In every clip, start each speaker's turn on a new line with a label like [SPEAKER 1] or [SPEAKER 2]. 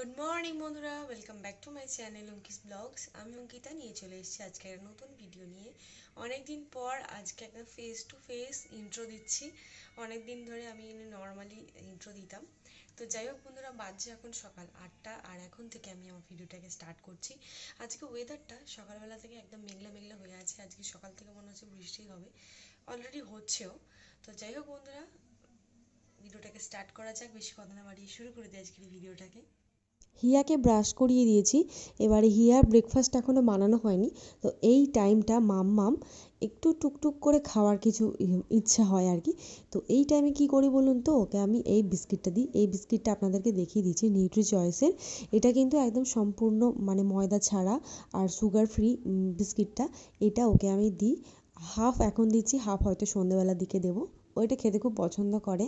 [SPEAKER 1] Good morning বন্ধুরা। Welcome back to my channel Anki's vlogs আমি অঙ্কিতা, নিয়ে চলে এসেছি আজকে একটা নতুন ভিডিও নিয়ে। অনেক দিন পর আজকে একটা ফেস টু ফেস ইন্ট্রো দিচ্ছি। অনেক দিন ধরে আমি নর্মালি ইন্ট্রো দিতাম। তো যাই হোক বন্ধুরা, বাজছে এখন সকাল আটটা, আর এখন থেকে আমি আমার ভিডিওটাকে স্টার্ট করছি। আজকে ওয়েদারটা সকালবেলা থেকে একদম মেঘলা মেঘলা হয়ে আছে। আজকে সকাল থেকে মনে হচ্ছে বৃষ্টি হবে। অলরেডি হচ্ছেও। তো যাই হোক বন্ধুরা ভিডিওটাকে স্টার্ট করা যাক। বেশি কথা না বাড়িয়ে শুরু করে দিই আজকের ভিডিওটাকে
[SPEAKER 2] হিয়াকে ব্রাশ করিয়ে দিয়েছি। এবারে হিয়ার ব্রেকফাস্ট এখনও বানানো হয়নি। তো এই টাইমটা মাম্মাম একটু টুকটুক করে খাওয়ার কিছু ইচ্ছা হয় আর কি। তো এই টাইমে কি করি বলুন তো? ওকে আমি এই বিস্কিটটা দিই। এই বিস্কিটটা আপনাদেরকে দেখিয়ে দিচ্ছি নিউট্রি চয়েসের এটা কিন্তু একদম সম্পূর্ণ মানে ময়দা ছাড়া আর সুগার ফ্রি বিস্কিটটা এটা ওকে আমি দিই। হাফ এখন দিচ্ছি হাফ হয়তো সন্ধেবেলার দিকে দেবো। ওইটা খেতে খুব পছন্দ করে।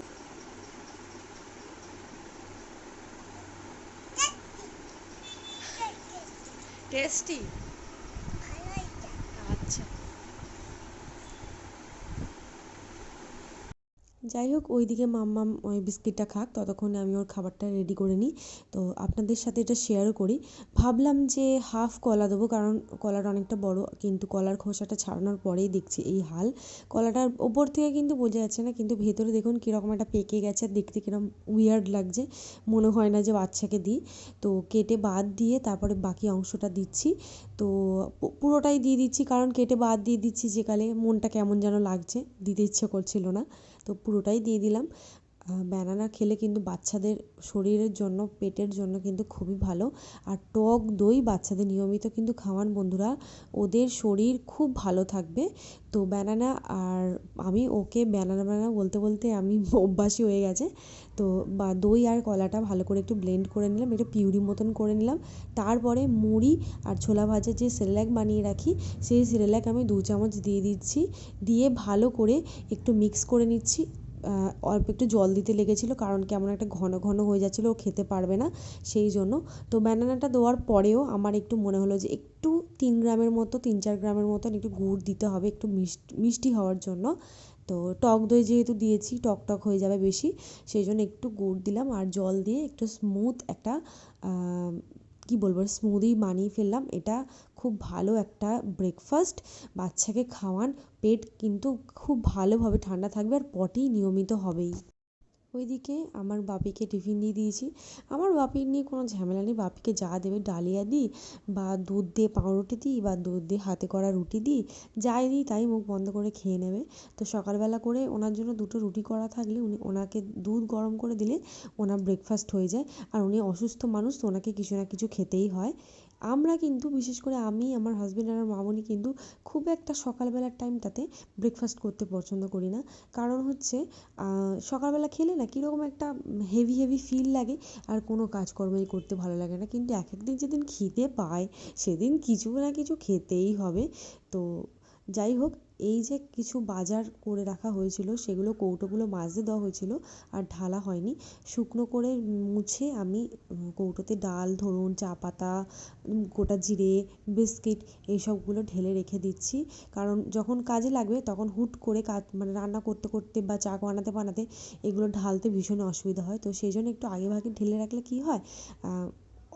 [SPEAKER 1] tasty.
[SPEAKER 2] যাই হোক ওই ওইদিকে মাম্মাম ওই বিস্কিটটা খাক, ততক্ষণে আমি ওর খাবারটা রেডি করে নিই। তো আপনাদের সাথে এটা শেয়ারও করি। ভাবলাম যে হাফ কলা দেবো, কারণ কলাটা অনেকটা বড়, কিন্তু কলার খোসাটা ছাড়ানোর পরেই দেখছি এই হাল। কলাটার ওপর থেকে কিন্তু বোঝা যাচ্ছে না, কিন্তু ভেতরে দেখুন কীরকম একটা পেকে গেছে আর দেখতে কীরকম উইয়ার্ড লাগছে। মনে হয় না যে বাচ্চাকে দিই। তো কেটে বাদ দিয়ে তারপরে বাকি অংশটা দিচ্ছি। তো পুরোটাই দিয়ে দিচ্ছি, কারণ কেটে বাদ দিয়ে দিচ্ছি যেকালে মনটা কেমন যেন লাগছে, দিতে ইচ্ছে করছিল না। তো পুরোটাই দিয়ে দিলাম। ব্যানানা খেলে কিন্তু বাচ্চাদের শরীরের জন্য, পেটের জন্য কিন্তু খুবই ভালো। আর টক দই বাচ্চাদের নিয়মিত কিন্তু খাওয়ান বন্ধুরা। ওদের শরীর খুব ভালো থাকবে। তো ব্যানানা আর আমি ওকে ব্যানানা ব্যানানা বলতে বলতে আমি অভ্যাসই হয়ে গেছে। তো বা দই আর কলাটা ভালো করে একটু ব্লেন্ড করে নিলাম, একটু পিউরি মতন করে নিলাম। তারপরে মুড়ি আর ছোলা ভাজার যে সেরেল্যাক বানিয়ে রাখি, সেই সেরেল্যাক আমি দু চামচ দিয়ে দিচ্ছি। দিয়ে ভালো করে একটু মিক্স করে নিচ্ছি। অল্প একটু জল দিতে লেগেছিলো, কারণ কেমন একটা ঘন ঘন হয়ে যাচ্ছিল, ও খেতে পারবে না সেই জন্য। তো ব্যানানাটা দেওয়ার পরেও আমার একটু মনে হলো যে একটু তিন গ্রামের মতো, তিন চার গ্রামের মতন একটু গুড় দিতে হবে একটু মিষ্টি মিষ্টি হওয়ার জন্য। তো টক দই যেহেতু দিয়েছি, টক টক হয়ে যাবে বেশি, সেই জন্য একটু গুড় দিলাম আর জল দিয়ে একটু স্মুথ একটা কী বলব স্মুদি বানিয়ে ফেললাম। এটা খুব ভালো একটা ব্রেকফাস্ট বাচ্চাকে খাওয়ান, পেট কিন্তু খুব ভালোভাবে ঠান্ডা থাকবে আর পটি নিয়মিত হবেই। ওইদিকে আমার বাপিকে টিফিন দিয়ে দিয়েছি। আমার বাপির নিয়ে কোনো ঝামেলা নেই। বাপিকে যা দেবে ডালিয়া দিই বা দুধ দিয়ে পাউরুটি দিই বা দুধ দিয়ে হাতে করা রুটি দিই। যাই দিই তাই মুখ বন্ধ করে খেয়ে নেবে। তো সকালবেলা করে ওনার জন্য দুটো রুটি করা থাকলে উনি ওনাকে দুধ গরম করে দিলে ওনার ব্রেকফাস্ট হয়ে যায়। আর উনি অসুস্থ মানুষ তো ওনাকে কিছু না কিছু খেতেই হয়। আমরা কিন্তু, বিশেষ করে আমি, আমার হাজব্যান্ড আর মামনি কিন্তু খুব একটা সকালবেলার টাইমটাতে ব্রেকফাস্ট করতে পছন্দ করি না। কারণ হচ্ছে সকালবেলা খেলে না কীরকম একটা হেভি হেভি ফিল লাগে আর কোনো কাজকর্মই করতে ভালো লাগে না। কিন্তু এক একদিন যেদিন খিদে পায়, সেদিন কিছু না কিছু খেতেই হবে। তো যাই হোক, এই যে কিছু বাজার করে রাখা হয়েছিল, সেগুলো কৌটোগুলো মাজতে দেওয়া হয়েছিল আর ঢালা হয়নি। শুকনো করে মুছে আমি কৌটোতে ডাল, ধরুন, চা পাতা গোটা জিরে, বিস্কিট এইসবগুলো ঢেলে রেখে দিচ্ছি। কারণ যখন কাজে লাগবে, তখন হুট করে কাজ মানে রান্না করতে করতে বা চা বানাতে বানাতে এগুলো ঢালতে ভীষণ অসুবিধা হয়। তো সেই জন্য একটু আগে ভাগে ঢেলে রাখলে কী হয়?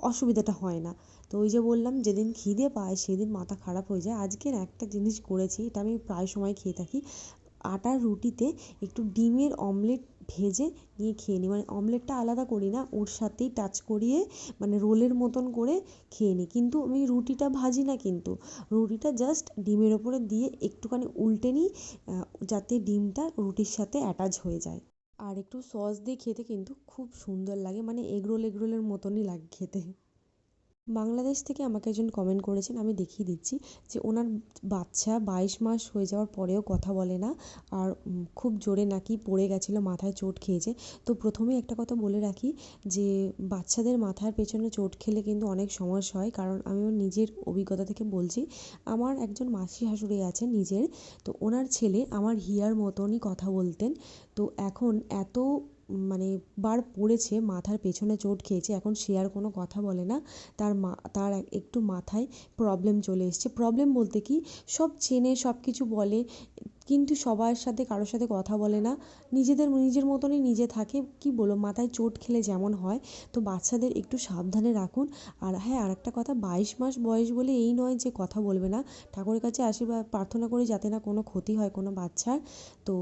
[SPEAKER 2] অসুবিধাটা হয় না। তো ওই যে বললাম, যেদিন খিদে পায় সেদিন মাথা খারাপ হয়ে যায়। আজকের একটা জিনিস করেছি, এটা আমি প্রায় সময় খেয়ে থাকি। আটার রুটিতে একটু ডিমের অমলেট ভেজে নিয়ে খেয়ে নিই। মানে অমলেটটা আলাদা করি না, ওর সাথেই টাচ করিয়ে মানে রোলের মতন করে খেয়ে নিই। কিন্তু আমি রুটিটা ভাজি না কিন্তু, রুটিটা জাস্ট ডিমের ওপরে দিয়ে একটুখানি উল্টে নিই যাতে ডিমটা রুটির সাথে অ্যাটাচ হয়ে যায়। আর একটু সস দিয়ে খেতে কিন্তু খুব সুন্দর লাগে মানে এগরোল এগরোলের মতনই লাগে খেতে। বাংলাদেশ থেকে আমাকে একজন কমেন্ট করেছেন, আমি দেখিয়ে দিচ্ছি যে ওনার বাচ্চা বাইশ মাস হয়ে যাওয়ার পরেও কথা বলে না, আর খুব জোরে নাকি পড়ে গেছিল, মাথায় চোট খেয়েছে। তো প্রথমেই একটা কথা বলে রাখি যে বাচ্চাদের মাথার পেছনে চোট খেলে কিন্তু অনেক সমস্যা হয়, কারণ আমি আমার নিজের অভিজ্ঞতা থেকে বলছি, আমার একজন মাসি শাশুড়ি আছে নিজের, তো ওনার ছেলে আমার হিয়ার মতনই কথা বলতেন। তো এখন এত মানে বার পড়েছে, মাথার পেছনে চোট খেয়েছে, এখন সে আর কোনো কথা বলে না। তার মা, তার একটু মাথায় প্রবলেম চলে এসছে। প্রবলেম বলতে কি, সব চেনে, সব কিছু বলে কিন্তু সবার সাথে, কারোর সাথে কথা বলে না। নিজেদের, নিজের মতনই নিজে থাকে। কি বলব, মাথায় চোট খেলে যেমন হয়। তো বাচ্চাদের একটু সাবধানে রাখুন। আর হ্যাঁ আর একটা কথা, বাইশ মাস বয়স বলে এই নয় যে কথা বলবে না। ঠাকুরের কাছে আশীর্বাদ, প্রার্থনা করি যাতে না কোনো ক্ষতি হয় কোনো বাচ্চার। তো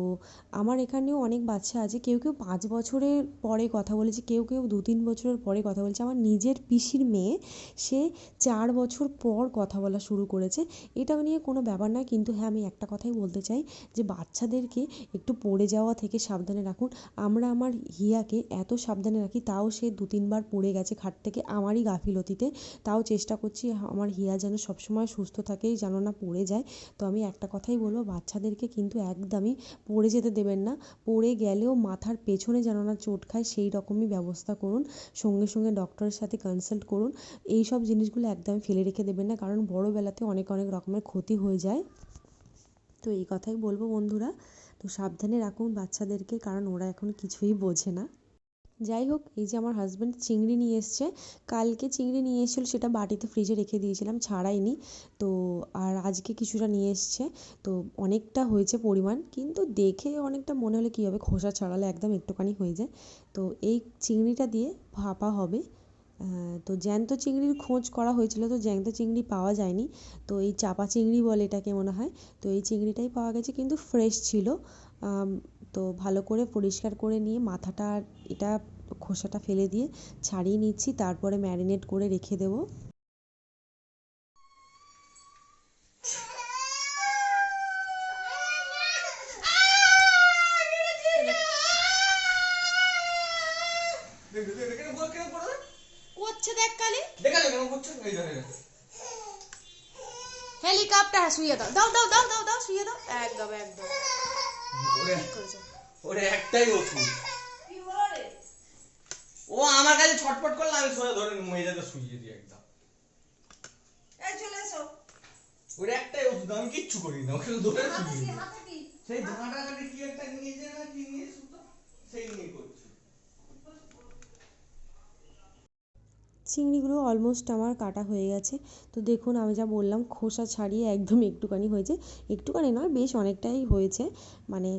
[SPEAKER 2] আমার এখানেও অনেক বাচ্চা আছে। কেউ কেউ পাঁচ বছরের পরে কথা বলেছে, কেউ কেউ দু তিন বছরের পরে কথা বলছে। আমার নিজের পিসির মেয়ে, সে চার বছর পর কথা বলা শুরু করেছে। এটা নিয়ে কোনো ব্যাপার না কিন্তু হ্যাঁ আমি একটা কথাই বলতে চাই। যে বাচ্চাদেরকে একটু পড়ে যাওয়া থেকে সাবধানে রাখুন। আমরা আমার হিয়াকে এত সাবধানে রাখি, তাও সে দু তিনবার পড়ে গেছে খাট থেকে আমারই গাফিলতিতে। তাও চেষ্টা করছি আমার হিয়া যেন সবসময় সুস্থ থাকে, যেন না পড়ে যায়। তো আমি একটা কথাই বলব, বাচ্চাদেরকে কিন্তু একদমই পড়ে যেতে দেবেন না। পড়ে গেলেও মাথার পেছনে যেন না চোট খায়, সেই রকমই ব্যবস্থা করুন। সঙ্গে সঙ্গে ডক্টরের সাথে কনসাল্ট করুন। এই সব জিনিসগুলো একদম ফেলে রেখে দেবেন না, কারণ বড়োবেলাতে অনেক অনেক রকমের ক্ষতি হয়ে যায়। তো এই কথাই বলব বন্ধুরা। তো সাবধানে রাখুন বাচ্চাদেরকে, কারণ ওরা এখন কিছুই বোঝে না। যাই হোক, এই যে আমার হাজব্যান্ড চিংড়ি নিয়ে এসছে। কালকে চিংড়ি নিয়ে এসেছিল, সেটা বাটিতে ফ্রিজে রেখে দিয়েছিলাম, ছাড়াইনি। তো আর আজকে কিছুটা নিয়ে এসছে। তো অনেকটা হয়েছে পরিমাণ, কিন্তু দেখে অনেকটা মনে হলে কী হবে, খোসা ছাড়ালে একদম একটুখানি হয়ে যায়। তো এই চিংড়িটা দিয়ে ভাপা হবে। তো জ্যান্ত চিংড়ির খোঁজ করা হয়েছিল, তো জ্যান্ত চিংড়ি পাওয়া যায়নি। তো এই চাপা চিংড়ি বলে এটাকে মনে হয়। তো এই চিংড়িটাই পাওয়া গেছে, কিন্তু ফ্রেশ ছিল। তো ভালো করে পরিষ্কার করে নিয়ে মাথাটা এটা খোসাটা ফেলে দিয়ে ছাড়িয়ে নিচ্ছি, তারপরে ম্যারিনেট করে রেখে দেবো
[SPEAKER 3] দেখে দেখে কেন বল কেন পড়ে
[SPEAKER 1] করছে দেখ কালি
[SPEAKER 3] দেখা যায় কেন করছে এই দেখে
[SPEAKER 1] হেলিকপ্টার শুয়ে দাও দাও দাও দাও দাও দাও শুয়ে দাও। একদম একদম।
[SPEAKER 3] ওরে ওরে একটাই ওষুধ ও আমার কাছে ছটপট করলে আমি সোজা ধরে মেয়েটাকে শুইয়ে দিই একদম। ওরে একটাই ওষুধ আমি কিচ্ছু করি না ওকে ধরে শুইয়ে দিই। সেই ধাঁটা কাটে কি একটা নিয়ে যায় না কি নিয়ে সুতো সেই নিয়ে করছি
[SPEAKER 2] চিংড়িগুলো অলমোস্ট আমার কাটা হয়ে গেছে। তো দেখুন, আমি যা বললাম, খোসা ছাড়িয়ে একদম একটুখানি হয়েছে। একটুখানি নয়, বেশ অনেকটাই হয়েছে। মানে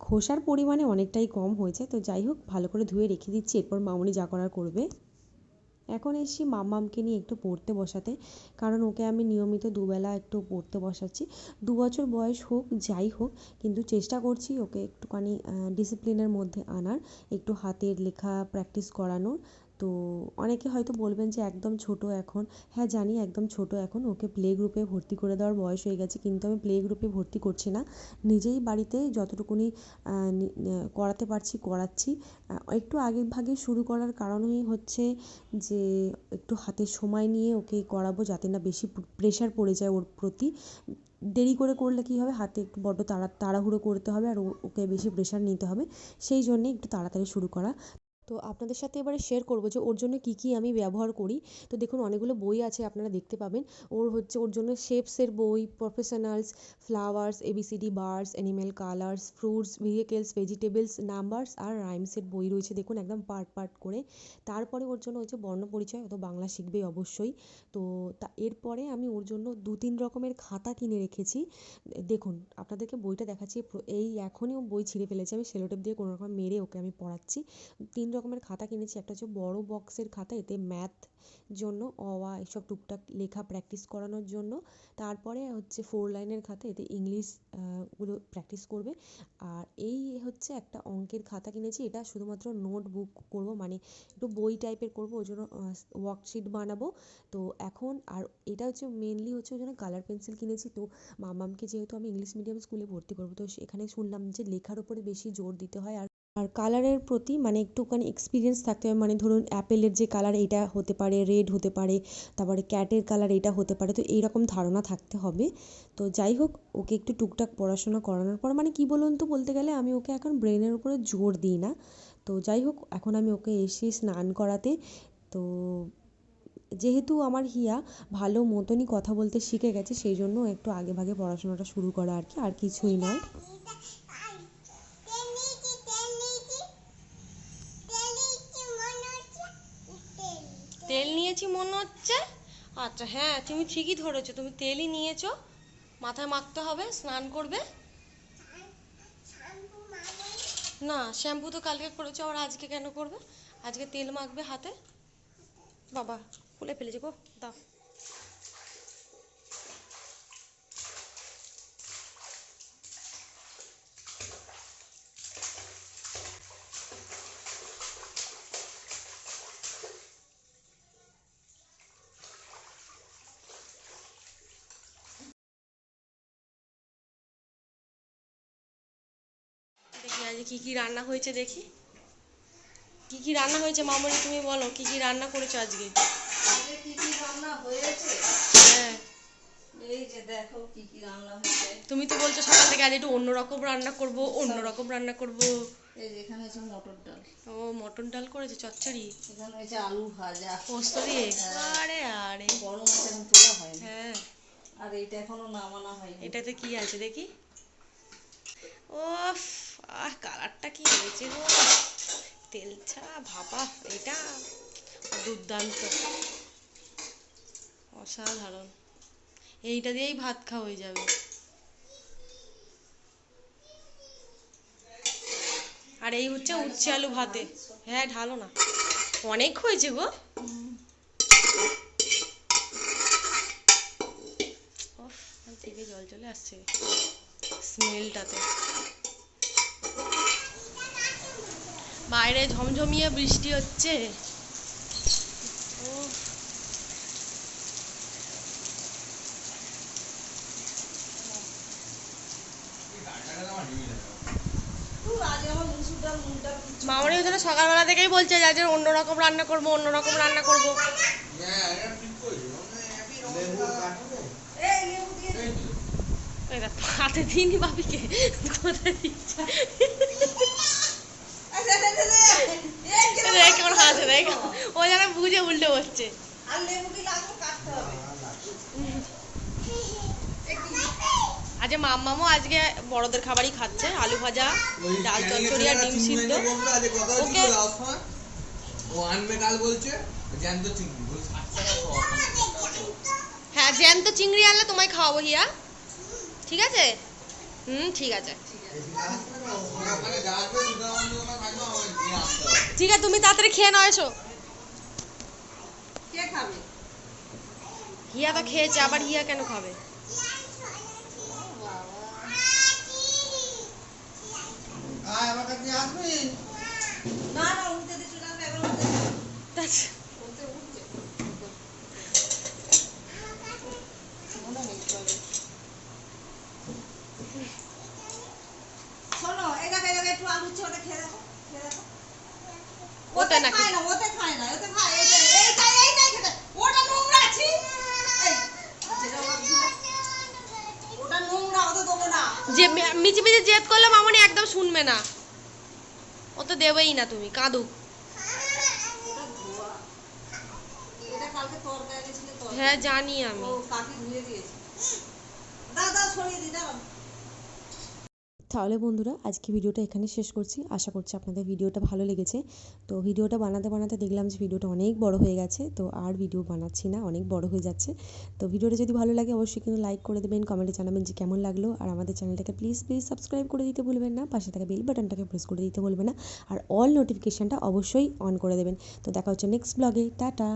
[SPEAKER 2] খোসার পরিমাণে অনেকটাই কম হয়েছে। তো যাই হোক, ভালো করে ধুয়ে রেখে দিচ্ছি, এরপর মামুনি যা করার করবে। এখন এসেছি মাম্মামকে নিয়ে একটু পড়তে বসাতে। কারণ ওকে আমি নিয়মিত দুবেলা একটু পড়তে বসাচ্ছি। দু বছর বয়স হোক, যাই হোক, কিন্তু চেষ্টা করছি ওকে একটুখানি ডিসিপ্লিনের মধ্যে আনার। একটু হাতের লেখা প্র্যাকটিস করানোর। তো অনেকে হয়তো বলবেন যে একদম ছোট এখন। হ্যাঁ জানি একদম ছোট এখন। ওকে প্লে গ্রুপে ভর্তি করে দেওয়ার বয়স হয়ে গেছে, কিন্তু আমি প্লে গ্রুপে ভর্তি করছি না। নিজেই বাড়িতে যতটুকুনি করাতে পারছি, করাচ্ছি। একটু আগে ভাগে শুরু করার কারণই হচ্ছে যে একটু হাতে সময় নিয়ে ওকে করাবো যাতে না বেশি প্রেশার পড়ে যায় ওর প্রতি। দেরি করে করলে কী হবে? হাতে একটু বড্ড তাড়া, তাড়াহুড়ো করতে হবে আর ওকে বেশি প্রেশার নিতে হবে। সেই জন্যে একটু তাড়াতাড়ি শুরু করা। তো আপনাদের সাথে এবারে শেয়ার করব যে ওর জন্য কী কী আমি ব্যবহার করি। তো দেখুন অনেকগুলো বই আছে, আপনারা দেখতে পাবেন। ওর হচ্ছে, ওর জন্য শেপসের বই professionals flowers A B C D birds animal colours fruits vehicles vegetables numbers আর রাইমসের বই রয়েছে। দেখুন একদম পার্ট পার্ট করে। তারপরে ওর জন্য হচ্ছে বর্ণ পরিচয়, ও বাংলা শিখবে অবশ্যই। তো তা, এরপরে আমি ওর জন্য দু তিন রকমের খাতা কিনে রেখেছি। দেখুন, আপনাদেরকে বইটা দেখাচ্ছি, এই এখনই ও বই ছিঁড়ে ফেলেছে। আমি সেলোটেপ দিয়ে কোনো রকম মেরে ওকে আমি পড়াচ্ছি। তিন রকমের খাতা কিনেছি। একটা হচ্ছে বড় বক্সের খাতা, এতে ম্যাথ জন্য, অ, আ, এসব টুকটাক লেখা প্র্যাকটিস করানোর জন্য। তারপরে হচ্ছে ফোর লাইনের খাতা, এতে ইংলিশগুলো প্র্যাকটিস করবে। আর এই হচ্ছে একটা অঙ্কের খাতা কিনেছি। এটা শুধুমাত্র নোটবুক করব মানে একটু বই টাইপের করব ওই জন্য ওয়ার্কশিট বানাবো। তো এখন, আর এটা হচ্ছে মেনলি হচ্ছে ওই জন্য কালার পেন্সিল কিনেছি। তো মামামকে যেহেতু আমি ইংলিশ মিডিয়াম স্কুলে ভর্তি করব, তো এখানে শুনলাম যে লেখার উপরে বেশি জোর দিতে হয়। আর আর কালারের প্রতি মানে একটুখানি এক্সপিরিয়েন্স থাকতে হবে। মানে ধরুন অ্যাপেলের যে কালার এইটা হতে পারে, রেড হতে পারে, তারপরে ক্যাটের কালার এটা হতে পারে। তো এইরকম ধারণা থাকতে হবে। তো যাই হোক, ওকে একটু টুকটাক পড়াশোনা করানোর পর মানে কী বলুন তো বলতে গেলে আমি ওকে এখন ব্রেনের উপরে জোর দিই না। তো যাই হোক, এখন আমি ওকে এসে স্নান করাতে, তো যেহেতু আমার হিয়া ভালো মতনই কথা বলতে শিখে গেছে, সেই জন্য একটু আগে ভাগে পড়াশোনাটা শুরু করা আর কি, আর কিছুই নয়।
[SPEAKER 1] নিয়েছি, মনে হচ্ছে? আচ্ছা হ্যাঁ তুমি ঠিকই ধরেছো, তুমি তেলই নিয়েছো। মাথায় মাখতে হবে, স্নান করবে। না, শ্যাম্পু তো কালকে করেছ, আবার আজকে কেন করবে? আজকে তেল মাখবে হাতে? বাবা, খুলে ফেলেছি গো, দাও। আজকে কি কি রান্না হয়েছে দেখি। কি কি রান্না হয়েছে মামনি তুমি বলো কি কি রান্না করেছ আজকে?
[SPEAKER 4] আজকে কি কি রান্না হয়েছে?
[SPEAKER 1] হ্যাঁ।
[SPEAKER 4] এই যে দেখো কি কি রান্না হয়েছে।
[SPEAKER 1] তুমি তো বলছো সকাল থেকে আজ একটু অন্যরকম রান্না করব অন্যরকম রান্না করব।
[SPEAKER 4] এই যে এখানে হচ্ছে মটর ডাল।
[SPEAKER 1] ও মটন ডাল করেছে চচ্চড়ি?
[SPEAKER 4] এখানে আলু ভাজা।
[SPEAKER 1] পোস্ত দিয়ে? আরে আরে।
[SPEAKER 4] এখন তোলা হয়নি।
[SPEAKER 1] হ্যাঁ।
[SPEAKER 4] আর এইটা এখনও নামানো হয়নি।
[SPEAKER 1] এটাতে কি আছে দেখি? ও আহ কালারটা কি হয়েছে গো? তেল ছাড়া ভাপা এটা দুর্দান্ত। অসাধারণ। এইটা দিয়েই ভাত খাওয়া হয়ে যাবে। আর এই হচ্ছে উচ্ছে আলু ভাতে। হ্যাঁ ঢালো না। অনেক হয়েছে গো। জল চলে আসছে স্মেলটাতে। বাইরে ঝমঝমিয়ে বৃষ্টি হচ্ছে
[SPEAKER 4] আজকে
[SPEAKER 1] মামনি ওই সকালবেলা থেকেই বলছে যে আজ অন্যরকম রান্না করব অন্যরকম রান্না করব
[SPEAKER 3] হ্যাঁ
[SPEAKER 1] হাতে দিইনি বাপিকে কোথায় দিচ্ছে
[SPEAKER 4] এই দে, দে, দে, দে। এই যে
[SPEAKER 1] দেখ কেমন হাসে দেখ ও যেন বুঝে উল্টে বসছে
[SPEAKER 4] আর লেবু কি লাগবে কাটতে হবে
[SPEAKER 1] আজ মাম্মামও আজকে বড়দের খাবারই খাচ্ছে আলু ভাজা। ডাল চচ্চড়ি আর ডিম সিদ্ধ
[SPEAKER 3] আজকে
[SPEAKER 1] ওকে।
[SPEAKER 3] ও আনবে কাল বলছে জ্যান্ত চিংড়ি
[SPEAKER 1] হ্যাঁ জ্যান্ত চিংড়ি আনলে তোমায় খাওয়াবো হিয়া ঠিক আছে হুম ঠিক আছে ঠিক আছে তুমি তাড়াতাড়ি খেয়ে নাও এসো।
[SPEAKER 4] কে খাবে?
[SPEAKER 1] হিয়া তো খেয়েছে আবার হিয়া কেন খাবে?
[SPEAKER 3] আয় আমার কাছে আসবি?
[SPEAKER 4] না না উঠতে দিচ্ছ না এবার উঠতে
[SPEAKER 1] আচ্ছা,
[SPEAKER 4] উঠতে উঠতে মনে নেই চলে শোনো এই দেখো এই দেখো একটু আলু উচ্ছে ওটা খেয়ে দেখো খেয়ে দেখো
[SPEAKER 1] ওটা
[SPEAKER 4] ওতে
[SPEAKER 1] নাকি?
[SPEAKER 4] খায় না ওতে খায় না ওতে খায় এইটা এইটা এইটাই খেতে ওটা নোংরা আছে এই যেটা ওরা দিল, ওটা নোংরা ওতে দেবো না
[SPEAKER 1] যে মে- মিচি মিচি জেদ করলে মামনি একদম শুনবে না। ও তো দেবেই না তুমি কাঁদুক হ্যাঁ জানি আমি।
[SPEAKER 4] দাদা কাকি ধুয়ে দিয়েছে। দাও দাও সরিয়ে দি দাও।
[SPEAKER 2] তাহলে বন্ধুরা, আজকে ভিডিওটা এখানে শেষ করছি। আশা করছি আপনাদের ভিডিওটা ভালো লেগেছে। তো ভিডিওটা বানাতে বানাতে দেখলাম যে ভিডিওটা অনেক বড় হয়ে গেছে। তো আর ভিডিও বানাচ্ছি না, অনেক বড় হয়ে যাচ্ছে। তো ভিডিওটা যদি ভালো লাগে, অবশ্যই কিন্তু লাইক করে দেবেন কমেন্টে জানাবেন যে কেমন লাগল। আর আমাদের চ্যানেলটাকে প্লিজ প্লিজ সাবস্ক্রাইব করে দিতে ভুলবেন না। পাশে থাকা বেল বাটনটাকে প্রেস করে দিতে ভুলবেন না। আর অল নোটিফিকেশানটা অবশ্যই অন করে দেবেন। তো দেখা হচ্ছে নেক্সট ব্লগে টাটা!